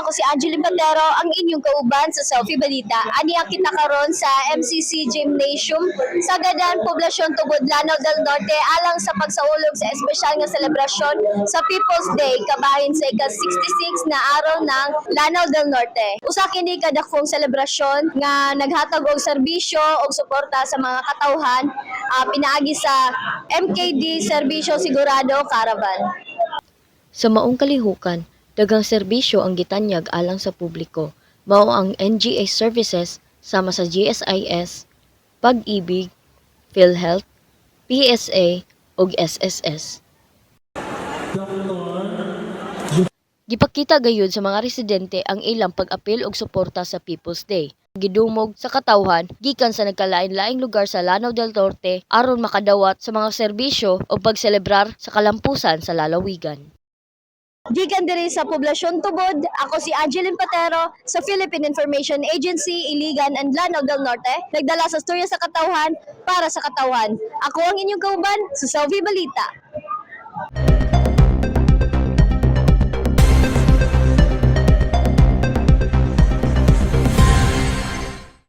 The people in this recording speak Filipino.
ako si Angeline Patero, ang inyong kauban sa Selfie Balita. Ani ang kita karon sa MCC Gymnasium sa Gadan, Poblasyon Tubod, Lanao del Norte alang sa pagsaulog sa espesyal nga selebrasyon sa People's Day kabahin sa ika-66 na araw ng Lanao del Norte. Usa kini kadakong selebrasyon nga naghatag og serbisyo og suporta sa mga katawhan ah, pinaagi sa MKD Serbisyo Sigurado Caravan. Sa maong kalihukan, dagang serbisyo ang gitanyag alang sa publiko. Mao ang NGA services sama sa GSIS, Pag-ibig, PhilHealth, PSA ug SSS. Gipakita gayud sa mga residente ang ilang pag-apil og suporta sa People's Day. Gidumog sa katawhan gikan sa nagkalain-laing lugar sa Lanao del Norte aron makadawat sa mga serbisyo o pagselebrar sa kalampusan sa lalawigan. Gikan diri sa Poblasyon Tubod, ako si Angeline Patero sa Philippine Information Agency, Iligan and Lanao del Norte. Nagdala sa storya sa katawhan para sa katawhan. Ako ang inyong kauban sa Selfie Balita.